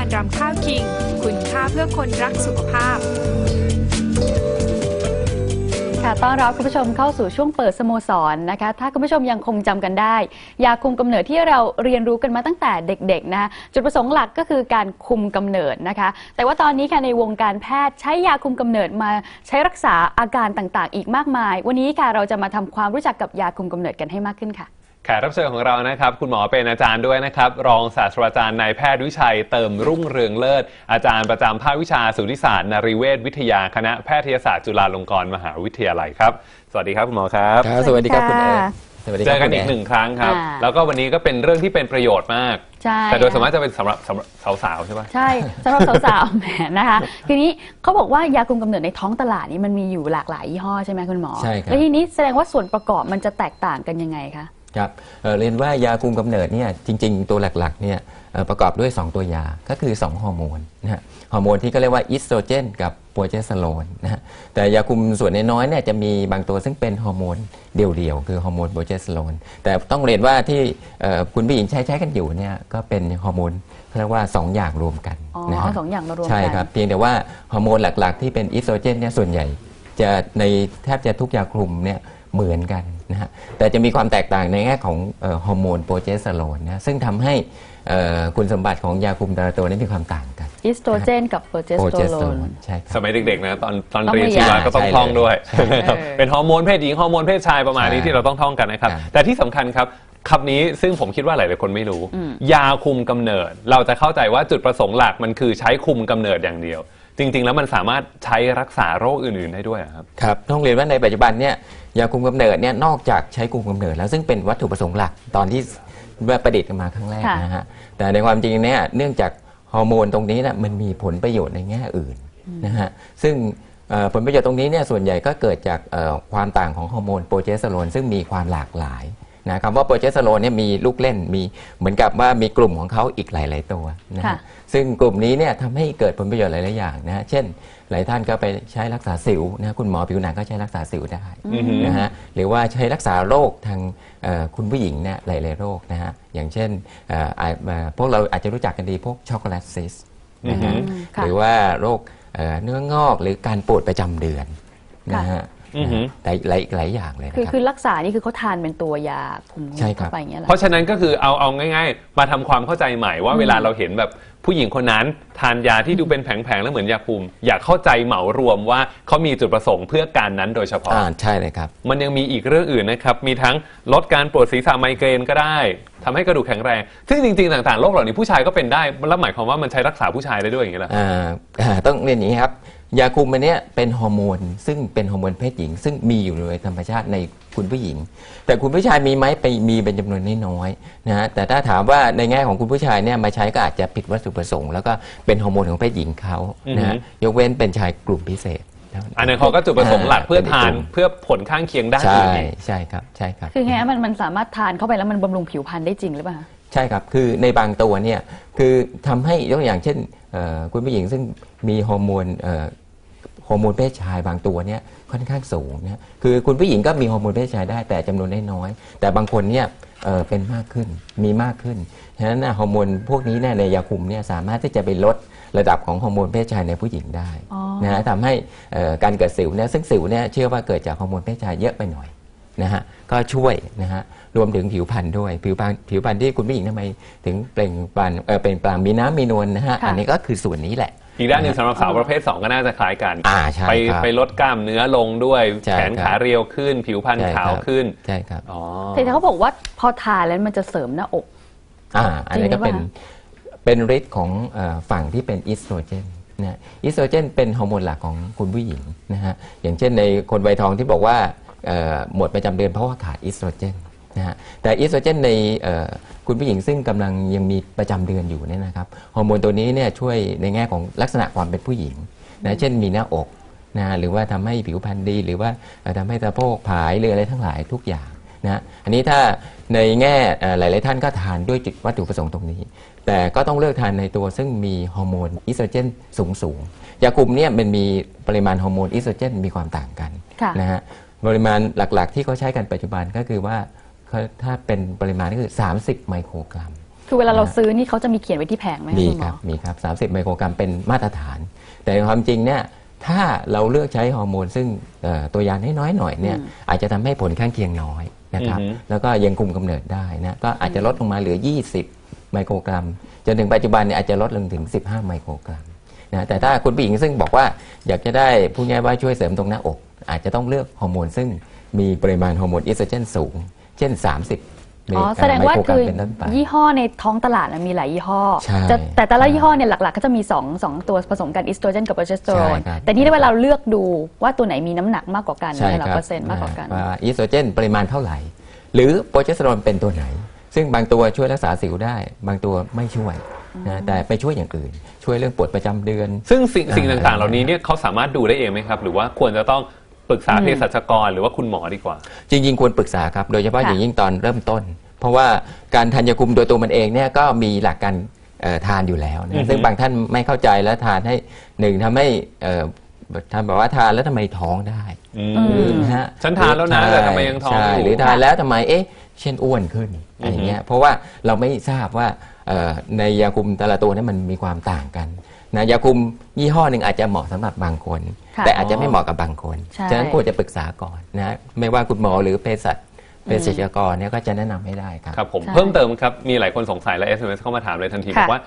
มันรำข้าวคิง คุณค่าเพื่อคนรักสุขภาพ ค่ะต้อนรับคุณผู้ชมเข้าสู่ช่วงเปิดสโมสรนะคะ ถ้าคุณผู้ชมยังคงจำกันได้ ยาคุมกำเนิดที่เราเรียนรู้กันมาตั้งแต่เด็กๆนะคะจุดประสงค์หลักก็คือการคุมกำเนิดนะคะ แต่ว่าตอนนี้ค่ะในวงการแพทย์ใช้ยาคุมกำเนิดมาใช้รักษาอาการต่างๆ อีกมากมาย วันนี้ค่ะเราจะมาทำความรู้จักกับยาคุมกำเนิดกันให้มากขึ้นค่ะ แขกรับเชิญของเรานะครับ คุณหมอเป็นอาจารย์ด้วยนะครับ รองศาสตราจารย์นายแพทย์วิชัยเติมรุ่งเรืองเลิศ อาจารย์ประจำภาควิชาสุติศาสตร์นรีเวชวิทยาคณะแพทยศาสตร์จุฬาลงกรณ์มหาวิทยาลัยครับ สวัสดีครับคุณหมอครับ ครับสวัสดีครับคุณเอ๋ค่ะสวัสดีคเจรับอกันคุณอีกเอ๋หนึ่งครั้งครับ อ่า แล้วก็วันนี้ก็เป็นเรื่องที่เป็นประโยชน์มาก ใช่แต่โดยสมมติจะเป็นสำหรับสำหรับสาวๆใช่ปะ ใช่สำหรับสาวๆ แหมนะคะ ทีนี้เขาบอกว่ายาคุมกำเนิดในท้องตลาดนี้มันมีอยู่หลากหลายยี่ห้อใช่ไหมคุณหมอใช่ครับ แล้วทีนี้แสดงว่าส่วนประกอบมันจะแตกต่างกันยังไงคะ ครับเอ่อเรียนว่ายาคุมกำเนิดเนี่ยจริง ๆ ตัวหลักๆเนี่ยเอ่อประกอบด้วย 2 ตัวยาก็คือ 2 ฮอร์โมนนะฮะฮอร์โมนที่ก็เรียกว่าอิสโตรเจนกับโปรเจสเตอโรนนะฮะแต่ยาคุมส่วนน้อยๆเนี่ยจะมีบางตัวซึ่งเป็นฮอร์โมนเดี่ยวๆ คือฮอร์โมนโปรเจสเตอโรนแต่ต้องเรียนว่าที่เอ่อคุณผู้หญิงใช้ใช้กันอยู่เนี่ยก็เป็นฮอร์โมนเขาเรียกว่า 2 อย่างรวมกันอ๋อนะฮะสองอย่างมารวมกัน ใช่ครับเพียงแต่ว่าฮอร์โมนหลักๆ ที่เป็นอิสโตรเจนเนี่ยส่วนใหญ่จะในแทบจะทุกยาคลุมเนี่ย เหมือนกันนะฮะแต่จะมีความแตกต่างในแง่ของเอ่อฮอร์โมนโปรเจสเตอโรนนะซึ่งทำให้เอ่อคุณสมบัติของยาคุมแต่ละตัวนี้มีความต่างกันอิสโตรเจนกับโปรเจสโปรเตเจอสโรเตอโรนนใช่คสรับมัยเด็กๆนะตอนตอนต้องเรียนมีชีวะยาก็ต้องใช่ท่องด้วยใช่นะครับเออเป็นฮอร์โมนเพศหญิงฮอร์โมนเพศชายประมาณนี้ใช่ที่เราต้องท่องกันนะครับครับแต่ที่สำคัญครับคำนี้ซึ่งผมคิดว่าหลายๆคนไม่รู้อืมยาคุมกำเนิด เราจะเข้าใจว่าจุดประสงค์หลักมันคือใช้คุมกำเนิดอย่างเดียว จริง ๆ แล้วมันสามารถใช้รักษาโรคอื่น ๆ ได้ด้วยอะครับครับต้องเรียนว่าในปัจจุบันเนี่ย ยาคุมกำเนิดเนี่ยนอกจากใช้คุมกำเนิดแล้วซึ่งเป็นวัตถุประสงค์หลักตอนที่ประดิษฐ์กันมาครั้งแรกค่ะนะฮะแต่ในความจริงเนี่ยเนื่องจากฮอร์โมนตรงนี้นะมันมีผลประโยชน์ในแง่อื่นนะฮะซึ่งเอ่อผลประโยชน์ตรงนี้เนี่ยส่วนใหญ่ก็เกิดจากเอ่อความต่างของฮอร์โมนโปรเจสเตอโรนซึ่งมีความหลากหลาย นะคำว่าโปรเจสเตอโรนเนี่ยมีลูกเล่นมีเหมือนกับว่ามีกลุ่มของเขาอีกหลาย ๆ ตัวนะค่ะฮะซึ่งกลุ่มนี้เนี่ยทำให้เกิดผลประโยชน์หลาย ๆ อย่างนะฮะเช่น หลายท่านก็ไปใช้รักษาสิวนะคุณหมอผิวหนังก็ใช้รักษาสิวได้อือฮึนะฮะหรือว่าใช้รักษาโรคทางเอ่อคุณผู้หญิงเนี่ยหลาย ๆ โรคนะฮะอย่างเช่นเอ่ออาจเอ่อพวกเราอาจจะรู้จักกันดีพวกช็อกโกแลตซิสนะฮะอืมค่ะหรือว่าโรคเอ่อเนื้องอกหรือการปวดประจำเดือนนะฮะ อือฮึหลายหลายหลายอย่างเลยนะคือครับคือรักษานี่คือเขาทานเป็นตัวยาคุมใช่ครับเข้าไปอย่างเงี้ยเหรอ เพราะฉะนั้นก็คือเอาเอาง่าย ๆ มาทำความเข้าใจใหม่ว่าเวลาเราเห็นแบบผู้หญิงคนนั้น ทานยาที่ดูเป็นแผงๆแล้วเหมือนยาคุม อยากเข้าใจเหมารวมว่าเขามีจุดประสงค์เพื่อการนั้นโดยเฉพาะ อ่าใช่เลยครับ มันยังมีอีกเรื่องอื่นนะครับ มีทั้งลดการปวดศีรษะไมเกรนก็ได้ทำให้กระดูกแข็งแรง ซึ่งจริงๆ ต่างๆ โรคเหล่านี้ผู้ชายก็เป็นได้แล้วหมายความว่ามันใช้รักษาผู้ชายได้ด้วยอย่างนี้แหละอ่าอ่าต้องเรียนอย่างนี้ครับ ยาคุมอันเนี้ยเป็นฮอร์โมนซึ่งเป็นฮอร์โมนเพศหญิง ซึ่งมีอยู่โดยธรรมชาติในคุณผู้หญิง แต่คุณผู้ชายมีไหมไปมีเป็นจำนวนน้อยๆนะฮะแต่ถ้าถามว่าในแง่ของคุณผู้ชายเนี่ยมาใช้ก็อาจจะผิดวัตถุประสงค์ แล้วก็เป็นฮอร์โมนของเพศหญิงเขานะฮะอือฮึยกเว้นเป็นชายกลุ่มพิเศษเท่าอันนั้นเขาก็จุดประสงค์หลักเพื่อทานป็กลุ่มเพื่อผลข้างเคียงด้านใช่อื่นอีกใช่ครับใช่ครับคือไงฮะมันมันสามารถทานเข้าไปแล้วมันบำรุงผิวพรรณได้จริงหรือเปล่าคะ ใช่ครับ คือในบางตัวเนี่ยคือทำให้ยกตัวอย่างเช่นคุณผู้หญิงซึ่งมีฮอร์โมนฮอร์โมนเพศชายบางตัวเนี่ยค่อนข้างสูงนะคือคุณผู้หญิงก็มีฮอร์โมนเพศชายได้แต่จำนวนน้อยแต่บางคนเนี่ยเเป็นมากขึ้นมีมากขึ้นฉะนั้นฮอร์โมนพวกนี้เนี่ยในยาคุมเนี่ยสามารถที่จะไปลดระดับของฮอร์โมนเพศชายในผู้หญิงได้นะฮะทำให้การเกิดสิวเนี่ยซึ่งสิวเนี่ยเชื่อว่าเกิดจากฮอร์โมนเพศชายเยอะไปหน่อย นะฮะก็ช่วยนะฮะรวมถึงผิวพรรณด้วย ผิวพรรณผิวพรรณที่คุณผู้หญิงทำไมถึงเปล่งปลั่งเออเป็นปลั่งมีน้ำมีนวลนะฮะค่ะอันนี้ก็คือส่วนนี้แหละ อีกด้านหนึ่งสำหรับสาวประเภท 2 ก็น่าจะคล้ายกัน อ่าใช่ไปครับ ไปลดกล้ามเนื้อลงด้วยใช่แขนครับขาเรียวขึ้น ผิวพรรณใช่ขาวครับขึ้นใช่ครับ อ๋อ แต่เขาบอกว่าพอทานแล้วมันจะเสริมหน้าอก อ่าอันนี้ก็เป็น จริงหรือเปล่ เป็นฤทธิ์ของเอ่อฝั่งที่เป็นอีสโตรเจนนะอีสโตรเจนเป็นฮอร์โมนหลักของคุณผู้หญิงนะฮะ อย่างเช่นในคนวัยทองที่บอกว่าเอ่อ หมดประจำเดือนเพราะว่าขาดอีสโตรเจนนะฮะแต่อีสโตรเจนในเอ่อคุณผู้หญิงซึ่งกำลังยังมีประจำเดือนอยู่เนี่ยนะครับฮอร์โมนตัวนี้เนี่ยช่วยในแง่ของลักษณะความเป็นผู้หญิงนะเช่นมีหน้าอกนะฮะหรือว่าทำให้ผิวพรรณดี หรือว่าเอ่อทำให้สะโพกผายหรืออะไรทั้งหลายทุกอย่างนะฮะอันนี้ถ้าในแง่เอ่อหลาย ๆ ท่านก็ทานด้วยจุดวัตถุประสงค์ตรงนี้ แต่ก็ต้องเลือกทานในตัวซึ่งมีฮอร์โมนอีสโตรเจนสูงสูงๆยาคุมเนี่ยมันมีปริมาณฮอร์โมนอีสโตรเจนมีความต่างกันค่ะนะฮะ ปริมาณหลักๆ ที่เขาใช้กันปัจจุบันก็คือว่าเขาถ้าเป็นปริมาณก็คือ 30 ไมโครกรัม คือเวลาเราซื้อนี่เขาจะมีเขียนไว้ที่แผงไหมะมีคุณหคอรับมีครับ 30 ไมโครกรัมเป็นมาตรฐาน แต่ความจริงเนี่ยถ้าเราเลือกใช้ฮอร์โมน ซึ่งเอ่อตัวยาน้อยๆหน่อยเนี่ยอาจจะทำให้ผลข้างเคียงน้อยนะครับอือฮึแล้วก็ยังคุมกำเนิดได้นะก็อาจจะลดลงมาเหลือ 20 ไมโครกรัม จนถึงปัจจุบันเนี่ยอาจจะลดลงถึง 15 ไมโครกรัมนะแต่ถ้าคุณผู้หญิงซึ่งบอกว่าอยากจะได้ผู้ง่ายว่าช่วยเสริมตรงหน้าอก อาจจะต้องเลือกฮอร์โมนซึ่งมีปริมาณฮอร์โมนอีสโตรเจนสูง เช่น 30มิลอ๋อลิกแสรัมดงไมว่าโครกรัคืมอเป็นต้นไปยี่ห้อในท้องตลาดน่ะมีหลายยี่ห้อใช่จะแต่แต่ละยี่ห้อเนี่ยหลักๆ ก็จะมี2องสองตัวผสมกันอิสโตรเจนกับโปรเจสเตอโรนใช่ครับแต่นี่เวลาเราเลือกดูว่าตัวไหนมีน้ำหนักมากกว่ากันใช่ในหลัคกรับเปอร์เซ็นต์มากกว่ากันว่าอีสโตรเจนปริมาณเท่าไหร่ หรือโปรเจสเตอโรนเป็นตัวไหน ซึ่งบางตัวช่วยรักษาสิวได้ บางตัวไม่ช่วยนะแต่ไปช่วยอย่างอื่น ช่วยเรื่องปวดประจำเดือน ซึ่งสิ่งสิ่งอ่าต่างๆ เหล่านี้เนี่ยเขาสามารถดูได้เองไหมครับ หรือว่าควรจะต้อง ปรึกษาเภสัชกรหรือว่าคุณหมอดีกว่า จริง ๆ ควรปรึกษาครับ โดยเฉพาะค่ะอย่างยิ่งตอนเริ่มต้น เพราะว่าการทานยาคุมโดยตัวมันเองเนี่ยก็มีหลักการเอ่อทานอยู่แล้วอือนะฮึซึ่งบางท่านไม่เข้าใจแล้วทานให้หนึ่งทำให้เอ่อทำแบบว่าทานแล้วทำไมท้องได้อืมอืมนะฮะฉันทานแล้วนะแต่ทำไมยังท้องใช่อยู่หรือทานแล้วทำไมเอ๊ะเช่นอ้วนขึ้นอะไรเงี้ยเพราะว่าเราไม่ทราบว่าเอ่อ ในยาคุมแต่ละตัวเนี่ยมันมีความต่างกันนะยาคุมยี่ห้อหนึ่งอาจจะเหมาะสำหรับบางคนค่ะแต่อาจจะไม่เหมาะกับบางคนใช่ฉะนั้นควรจะปรึกษาก่อนนะไม่ว่าคุณหมอหรือเภสัชเภสัชกรเนี่ยก็จะแนะนำให้ได้ครับครับผมใช่เพิ่มเติมครับมีหลายคนสงสัยและ SMS เข้ามาถามเลยทันทีค่ะบอกว่า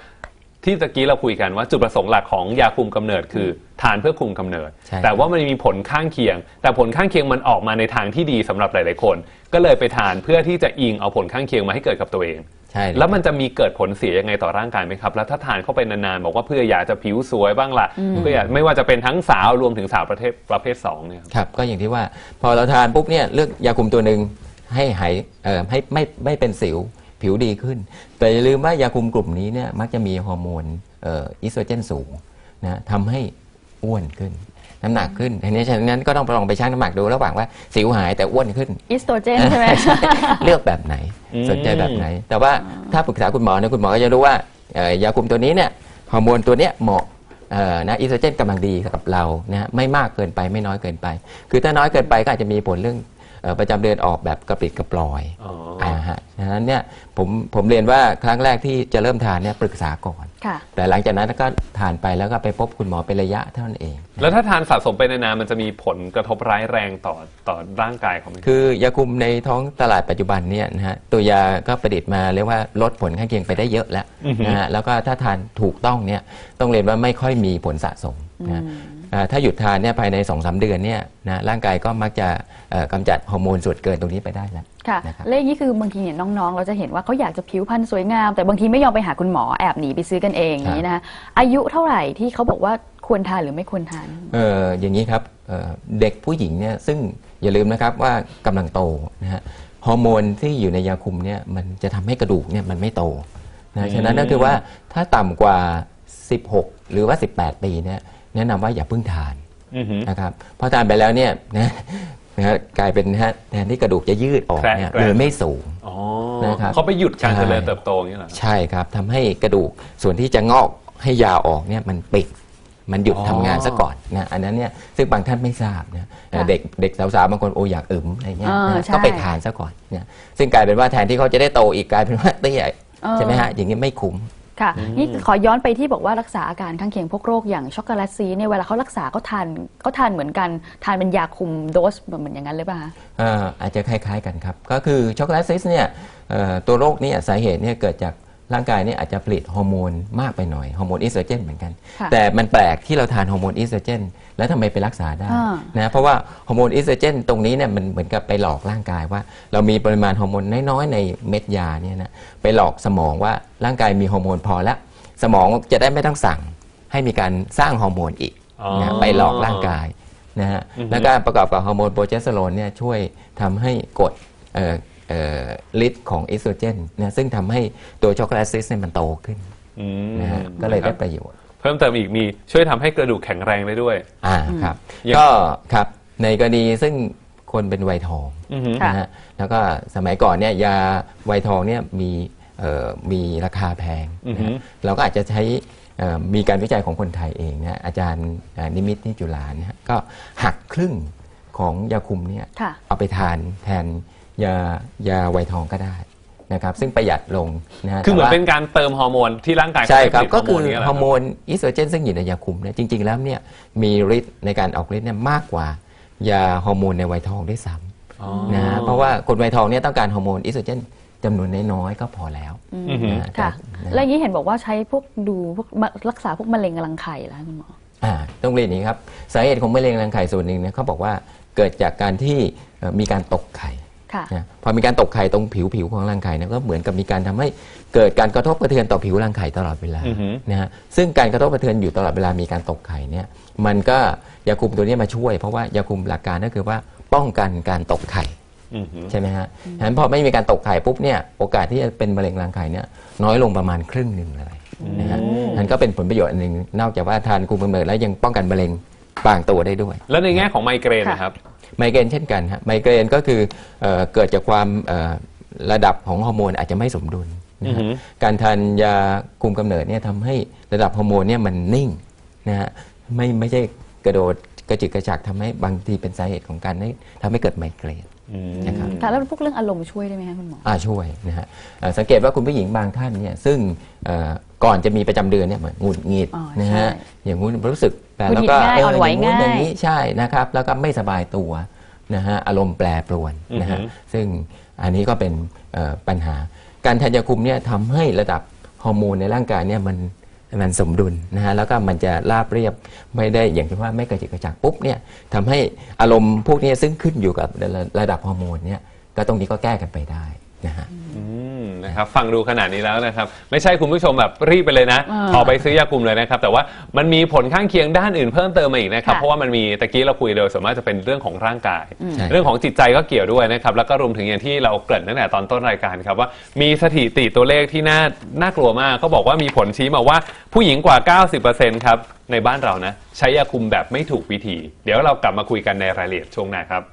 ที่ตะกี้เราคุยกันว่าจุดประสงค์หลักของยาคุมกำเนิดคือทานเพื่อคุมกำเนิดใช่แต่ว่ามันมีผลข้างเคียง แต่ผลข้างเคียงมันออกมาในทางที่ดีสำหรับหลาย ๆ คน ก็เลยไปทานเพื่อที่จะอิงเอาผลข้างเคียงมาให้เกิดกับตัวเองใช่เยแล้วมันจะมีเกิดผลเสียยังไงต่อร่างกายไหมครับ แล้วถ้าทานเข้าไปนานๆบอกว่าเพื่ออยากจะผิวสวยบ้างล่ะเพื่ออยากไม่ว่าจะเป็นทั้งสาวรวมถึงสาวประเภทประเภทสองเนี่ยครับครับก็อย่างที่ว่าพอเราทานปุ๊บเนี่ยเลือกยาคุมตัวหนึ่งให้หายเอ่อให้ไม่ไม่เป็นสิว ผิวดีขึ้น แต่อย่าลืมว่ายาคุมกลุ่มนี้เนี่ยมักจะมีฮอร์โมนเอ่ออีสโตรเจนสูงนะทำให้อ้วนขึ้นน้ำหนักขึ้นทีนี้ฉะนั้นก็ต้องลองไปชั่งน้ำหนักดูระหว่างว่าสิวหายแต่อ้วนขึ้นอิสโตรเจนใช่ไหมเลือกแบบไหนอืมสนใจแบบไหน แต่ว่าถ้าปรึกษาคุณหมอเนี่ยคุณหมอก็จะรู้ว่าเอ่อยาคุมตัวนี้เนี่ยฮอร์โมนตัวเนี้ยเหมาะเอ่อนะอีสโตรเจนกำลังดีกับเรานะฮะไม่มากเกินไปไม่น้อยเกินไป คือถ้าน้อยเกินไปก็อาจจะมีผลเรื่องเอ่อประจำเดือนออกแบบกระปริดกระปลอยอ๋ออ่อ่า ฮะฉะนั้นเนี่ยผมผมเรียนว่าครั้งแรกที่จะเริ่มทานเนี่ยปรึกษาก่อน ค่ะ แต่หลังจากนั้นก็ทานไปแล้วก็ไปพบคุณหมอเป็นระยะเท่านั้นเอง แล้วถ้าทานสะสมไปนานๆมันจะมีผลกระทบร้ายแรงต่อต่อร่างกายเขาไหมคือยาคุมในท้องตลาดปัจจุบันเนี่ยนะฮะตัวยาก็ประดิษฐ์มาเรียกว่าลดผลข้างเคียงไปได้เยอะแล้วอือฮึนะฮะแล้วก็ถ้าทานถูกต้องเนี่ยต้องเรียนว่าไม่ค่อยมีผลสะสมนะฮะอ่าถ้าหยุดทานเนี่ยภายใน2อสเดือนเนี่ยนะร่างกายก็มักจะเอ่อกำจัดฮอร์โมนส่วนเกินตรงนี้ไปได้แล้ว ค่ะนะครับเลขนี้คือบางทีเนี่ยน้องๆ เราจะเห็นว่าเขาอยากจะผิวพรรณสวยงาม แต่บางทีไม่ยอมไปหาคุณหมอแอบหนีไปซื้อกันเองอย่างนี้นะคะอายุเท่าไหร่ที่เขาบอกว่าควรทานหรือไม่ควรทาน เอออย่างนี้ครับเอ่อเด็กผู้หญิงเนี่ยซึ่งอย่าลืมนะครับว่ากำลังโตนะฮะฮอร์โมนที่อยู่ในยาคุมเนี่ยมันจะทำให้กระดูกเนี่ยมันไม่โตนะฉะนั้นก็คือว่าถ้าต่ำกว่า 16 หรือว่า 18 ปีเนี่ยแนะนำว่าอย่าเพิ่งทาน อือหือ นะครับเพราะทานไปแล้วเนี่ยนะ นะฮะกลายเป็นนะฮะแทนที่กระดูกจะยืดออกเนี่ยแกรกๆเลยไม่สูง อ๋อนะครับ เขาไปหยุดการใช่เจริญเติบโตอย่างนี้เหรอครับ ใช่ครับทำให้กระดูกส่วนที่จะงอกให้ยาวออกเนี่ยมันปิดมันหยุดอ๋อ ทำงานซะก่อนนะอันนั้นเนี่ยซึ่งบางท่านไม่ทราบนะค่ะเด็กเด็กสาวๆบางคนโออยากอึมอะไรเงี้ยอ่านะใช่ก็ไปทานซะก่อนเนี่ยซึ่งกลายเป็นว่าแทนที่เขาจะได้โตอีกกลายเป็นว่าเตี้ยเออ ใช่ไหมฮะอย่างนี้ไม่คุ้ม ค่ะนี่ขอย้อนไปที่บอกว่ารักษาอาการข้างเคียงพวกโรคอย่างช็อกโกแลตซีเนี่ยเวลาเขารักษาเขาทานเขาทานเหมือนกันทานเป็นยาคุมโดสเหมือนอย่างนั้นเลยป่ะคะเอ่ออาจจะคล้ายๆกันครับ ก็คือช็อกโกแลตซิสเนี่ยเอ่อตัวโรคเนี้สาเหตุเนี่ยเกิดจาก ร่างกายเนี่ยอาจจะผลิตฮอร์โมนมากไปหน่อยฮอร์โมนอีสโตรเจนเหมือนกันค่ะแต่มันแปลกที่เราทานฮอร์โมนอีสโตรเจนแล้วทำไมไปรักษาได้อ่านะเพราะว่าฮอร์โมนอีสโตรเจนตรงนี้เนี่ยมันเหมือนกับไปหลอกร่างกายว่า เรามีปริมาณฮอร์โมนน้อยๆในเม็ดยาเนี่ยนะไปหลอกสมองว่าร่างกายมีฮอร์โมนพอแล้ว สมองจะได้ไม่ต้องสั่งให้มีการสร้างฮอร์โมนอีกอ๋อนะไปหลอกร่างกายนะฮะอือฮึแล้วก็ประกอบกับฮอร์โมนโปรเจสเตอโรนเนี่ยช่วยทำให้กดเอ่อเอ่อ ฤทธิ์ของอีสโตรเจนนะซึ่งทำให้ตัวช็อกโกแลตซิสเนี่ยมันโตขึ้นอืมนะฮะก็เลยได้คปรับระโยชน์ เพิ่มเติมอีกมีช่วยทำให้กระดูกแข็งแรงได้ด้วย อ่าครับอย่างก็ครับในกรณีซึ่งคนเป็นวัยทองอือหือค่ะนะฮะแล้วก็สมัยก่อนเนี่ยยาวัยทองเนี่ยมีเอ่อมีราคาแพงอือนะฮึฮะเราก็อาจจะใช้เอ่อมีการวิจัยของคนไทยเองนะอาจารย์เอ่อนิมิตนิจุลานะฮะก็หักครึ่งของยาคุมเนี่ยค่ะเอาไปทานแทน ยายาไวท์ทองก็ได้นะครับซึ่งประหยัดลงนะฮะคือเหมือนแต่ว่าเป็นการเติมฮอร์โมนที่ร่างกายใช่ครับเขาก็ไม่ผคืลิอตฮอร์โมนอีสโตรเจนซึ่งอยู่ในยาคุมเนี่ยจริง ๆ แล้วเนี่ยมีฤทธิ์ในการออกฤทธิ์เนี่ยมากกว่ายาฮอร์โมนในวัยทองด้วยซ้อ๋อำนะฮะเพราะว่าคนวัยทองเนี่ยต้องการฮอร์โมนอีสโตรเจนจำนวนน้อยๆก็พอแล้วอือหือนะฮะค่ะนะและอย่างนี้เห็นบอกว่าใช้พวกดูพวกมะรักษาพวกมะเร็งรังไข่แล้วคุณหมออ่าต้องเรียนอย่างนี้ครับสาเหตุของมะเร็งรังไข่ส่วนหนึ่งเนี่ยเขาบอกว่าเกิดจากการที่เอ่อมีการตกไข่ค่ะ นะพอมีการตกไข่ตรงผิวผิวของรังไข่เนี่ยก็เหมือนกับมีการทำให้เกิดการกระทบกระเทือนต่อผิวรังไข่ตลอดเวลาอือฮึนะฮะซึ่งการกระทบกระเทือนอยู่ตลอดเวลามีการตกไข่เนี่ยมันก็ยาคุมตัวนี้มาช่วย เพราะว่ายาคุมหลักการก็คือว่าป้องกันการตกไข่อือหือใช่ไหมฮะฉะนั้นพอไม่มีการตกไข่ปุ๊บเนี่ยโอกาสที่จะเป็นมะเร็งรังไข่เนี่ยน้อยลงประมาณครึ่งหนึ่งเลยนะฮะนั่นก็เป็นผลประโยชน์อันหนึ่งนอกจากว่าทานคุมกำเนิดแล้วยังป้องกันมะเร็งบางตัวได้ด้วย แล้วในแง่ของไมเกรนนะครับ ไมเกรนเช่นกันฮะไมเกรนก็คือเอ่อเกิดจากความเอ่อระดับของฮอร์โมนอาจจะไม่สมดุลนะฮะอือหือการทานยาคุมกำเนิดเนี่ยทำให้ระดับฮอร์โมนเนี่ยมันนิ่งนะฮะไม่ไม่ใช่กระโดดกระจิกกระจักทำให้บางทีเป็นสาเหตุของการให้ทำให้เกิดไมเกรน อืม นะครับ ค่ะแล้วพวกเรื่องอารมณ์ช่วยได้ไหมคะคุณหมอ อ่าช่วยนะฮะเอ่อสังเกตว่าคุณผู้หญิงบางท่านเนี่ยซึ่งเอ่อก่อนจะมีประจำเดือนเนี่ยเหมือนหงุดหงิดอ๋อนะใช่ฮะอย่างงู้นรู้สึกแต่หงุดแล้วหงิดก็ง่ายอ่อนไหวย่างงู้นอย่างง่ายนี้ใช่นะครับ แล้วก็ไม่สบายตัวนะฮะอารมณ์แปรปรวนนะฮะอือฮึซึ่งอันนี้ก็เป็นเอ่อปัญหาการทานยาคุมเนี่ยทำให้ระดับฮอร์โมนในร่างกายเนี่ยมัน มันสมดุลนะฮะแล้วก็มันจะราบเรียบไม่ได้อย่างที่ว่าไม่กระจิกกระจักปุ๊บเนี่ยทำให้อารมณ์พวกนี้ซึ่งขึ้นอยู่กับระดับฮอร์โมนเนี่ยก็ตรงนี้ก็แก้กันไปได้ นะฮะอืมนะครับฟังดูขนาดนี้แล้วนะครับ ไม่ใช่คุณผู้ชมแบบรีบไปเลยนะอ่าออกไปซื้อยาคุมเลยนะครับ แต่ว่ามันมีผลข้างเคียงด้านอื่นเพิ่มเติมมาอีกนะครับค่ะเพราะว่ามันมีตะกี้เราคุยโดยส่วนมากจะเป็นเรื่องของร่างกายใช่เรื่องของจิตใจก็เกี่ยวด้วยนะครับแล้วก็รวมถึงอย่างที่เราเกริ่นตั้งแต่ตอนต้นรายการครับว่ามีสถิติตัวเลขที่น่าน่ากลัวมากเขาบอกว่ามีผลชี้มาว่าผู้หญิงกว่า 90%ครับในบ้านเรานะใช้ยาคุมแบบไม่ถูกวิธี เดี๋ยวเรากลับมาคุยกันในรายละเอียดช่วงหน้าครับ